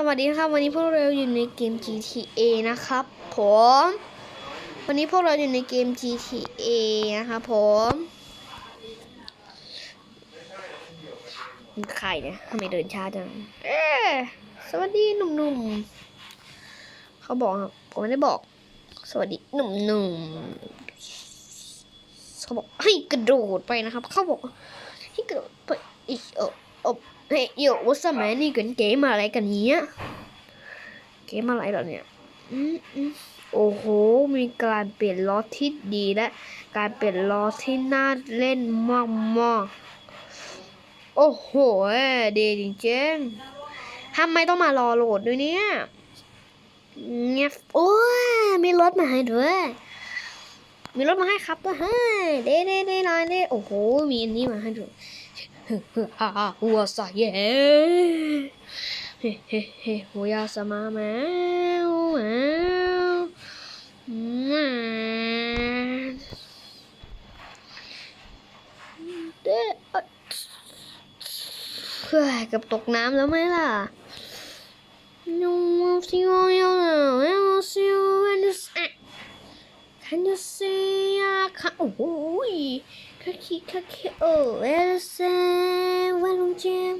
สวัสดีครับวันนี้พวกเราอยู่ในเกม GTA นะครับ ผม วันนี้พวกเราอยู่ในเกม GTA นะครับผมใครเนี่ยทำไมเดินช้าจังเอ๊สวัสดีหนุ่มๆเขาบอกครับผมไม่ได้บอก สวัสดีหนุ่มๆเขาบอกให้กระโดดไปนะครับ เขาบอกให้กระโดดไปอีกเออออ เฮ้ยโยวัสมัยนี่กันเกมอะไรกันเนี้ยเกมอะไรเหรอเนี่ยอืมอืมโอ้โห มีการเปลี่ยนล้อที่ดีและ การเปลี่ยนล้อที่น่าเล่นมากมากโอ้โหดีจริงๆทำไมต้องมารอโหลดด้วยเนี่ยเงี้ยโอ้ยมีรถมาให้ด้วย มีรถมาให้ครับด้วยเฮ้ยเด้เด้เด้นายเด้โอ้โห มีอันนี้มาให้ด้วย ฮ่าฮ่าหัวใส่เย้เฮ้เฮ้เฮ้หัวยาสมาแมวแมวแมวเด้อเฮ้ยเกับตกน้ำแล้วไหมล่ะนูซิโอโยเอลซิโอเวนสอะ Can you see อะค่ะโอ้โห คักคิคักคิโอเอลเซวันลงเจม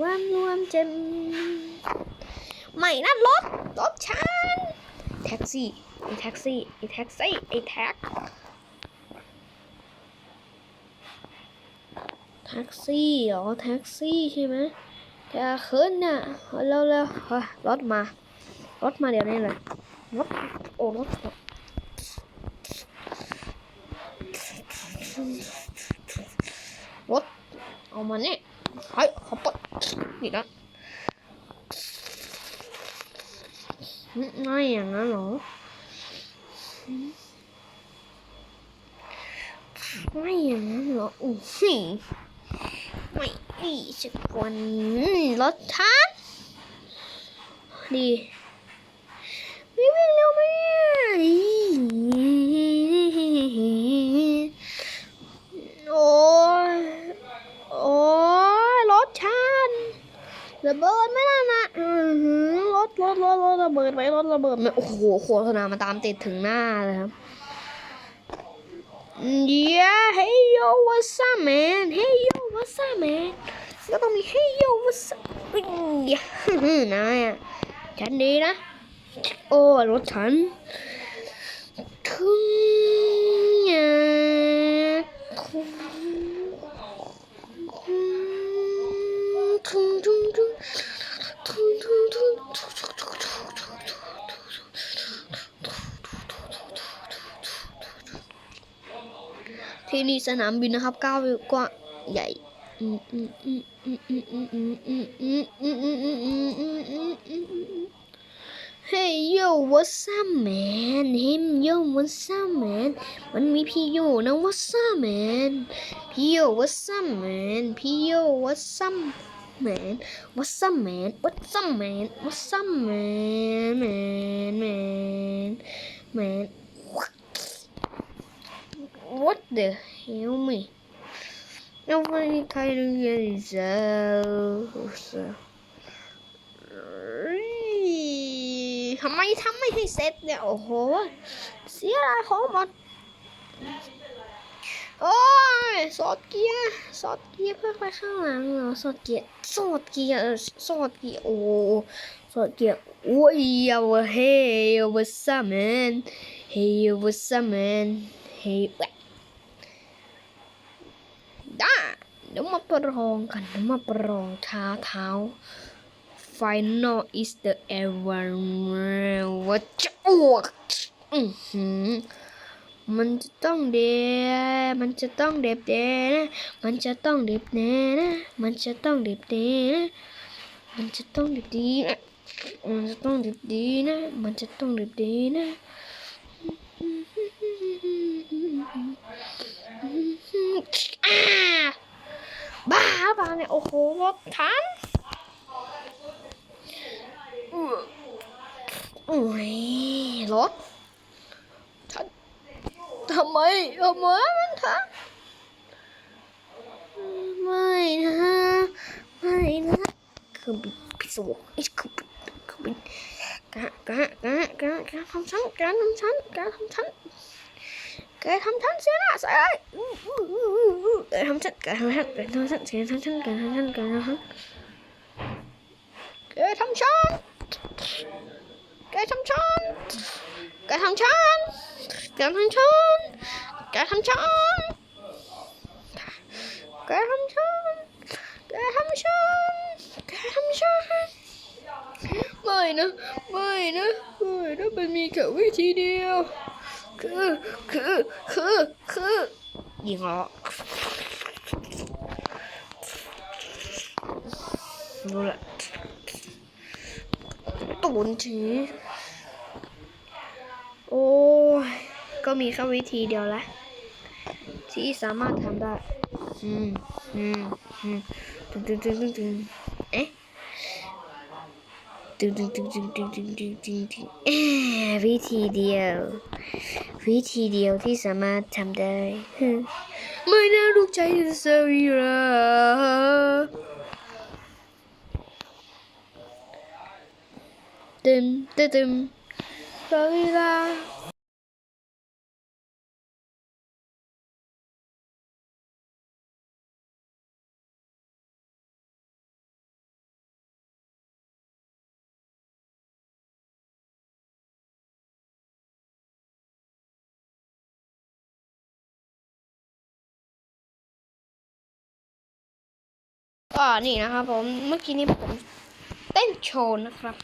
วันรวมเจมไม่นั่นรถรถฉันแท็กซี่ไอแท็กซี่ไอแท็กซี่ไอแท็กแท็กซี่เหรอแท็กซี่ใช่ไหมจะขึ้นน่ะเร็วเร็วรถมารถมาเดี๋ยวนี้เลยรถโอ้รถ รถรถเอามาเนี่ยเฮ้ยเขาปดนี่นะไม่อย่างนั้นเหรอไม่อย่างนั้นเหรออู้หูไม่อีสักวันรถทันดีวิ่งวิ่งเร็วไหมโอ้ย โอ้ยรถฉัน ระเบิดไม่ล่ะนะอือรถรถรถรถระเบิดไหมรถระเบิดไหมโอ้โหโฆษณามาตามติดถึงหน้าเลยครับ Yeah hey yo what's up man hey yo what's up man ก็ต้องมี hey yo what's up อุ๊ยอื้อนายอะฉันดีนะ โอ้รถฉันถึง นี่สนามบินนะครับก้าวกว้างใหญ่เฮ้ยโย่ what's up man เฮ้ยโย่ what's up man มันมีพี่โย่นะ what's up man พี่โย่ what's up man พี่โย่ what's up man what's up man what's up man what's up man man man man what the hell me nobody kind of get it ทำไมทำไม่ให้เสร็จเนี่ย โอ้โห เสียดายของหมดโอ้ยสอดเกียร์สอดเกียร์เพื่อไปข้างหลังเหรอสอดเกียร์สอดเกียร์สอดเกียร์โอ้สอดเกียร์โอ้ยเอาเฮ้ย what's up man hey what's up man hey แหวะ ได้เดี๋ยวมาประลองกันเดี๋ยวมาประลองท้าเท้า final is the ever ว่าจะอ้วกอือหือมันจะต้องเดมันจะต้องเด็บเดนะ มันจะต้องเด็บเดนะ มันจะต้องเด็บเดนะ มันจะต้องเด็บดีนะ มันจะต้องเด็บดีนะ มันจะต้องเด็บดีนะ บ้าบ้าเนี่ยโอ้โหทันอุ้ยรถทันทำไมทำไมมันทันไม่นะไม่นะคือพิศวงไอ้คือคือ cả cả cả cả cả không sẵn cả không sẵn cả không sẵn ฉันแกทำฉันแกทำฉันเสียทำฉันแกทำฉันแกทำฉันแกทำฉันแกทำฉันแกทำฉันแกทำฉันแกทำ คือคือคือคือยิงเหรอรู้ละตูนทีโอ้ยก็มีแค่วิธีเดียวละที่สามารถทำได้ อืมอืมอืมตึงตึงตึงตึงตึงเอ๊ะ ตึงดึงดึงดึงดึงดึงดึงดึงดึงวิธีเดียว วิธีเดียวที่สามารถทำได้ไม่น่าลูกใจสวีระตึมตึมตึมสวีระ ก็นี่นะครับผมเมื่อกี้นี้ผมเต้นโชว์นะครับ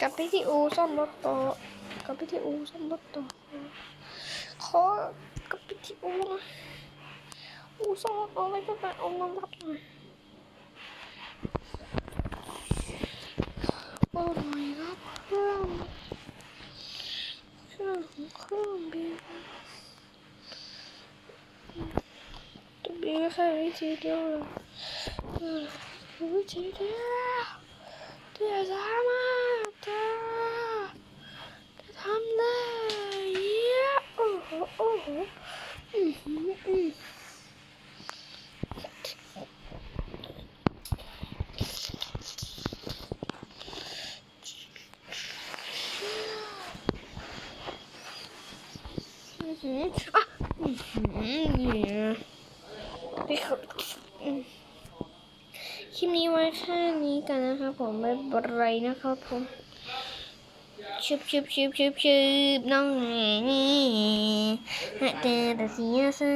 กับพี่ที่อูซ่อมรถโตกับพี่ที่อูซ่อมรถโตะขอกับพี่ที่อูนะอูซ่อมรถอะไรก็ได้เอามารับหน่อยโอ้ยครับเครื่องเครื่องเครื่องบิน 因为还有一截丢了，嗯，无极的，对他们的，给他们的，耶，哦吼哦吼，嗯哼嗯。 พี่เขาอืมคลิปนี้ไว้แค่นี้กันนะครับผมไม่เป็นไรนะครับผมชุบชุบชุบชุบชุบน้องแหน่แต่แต่เสียซะ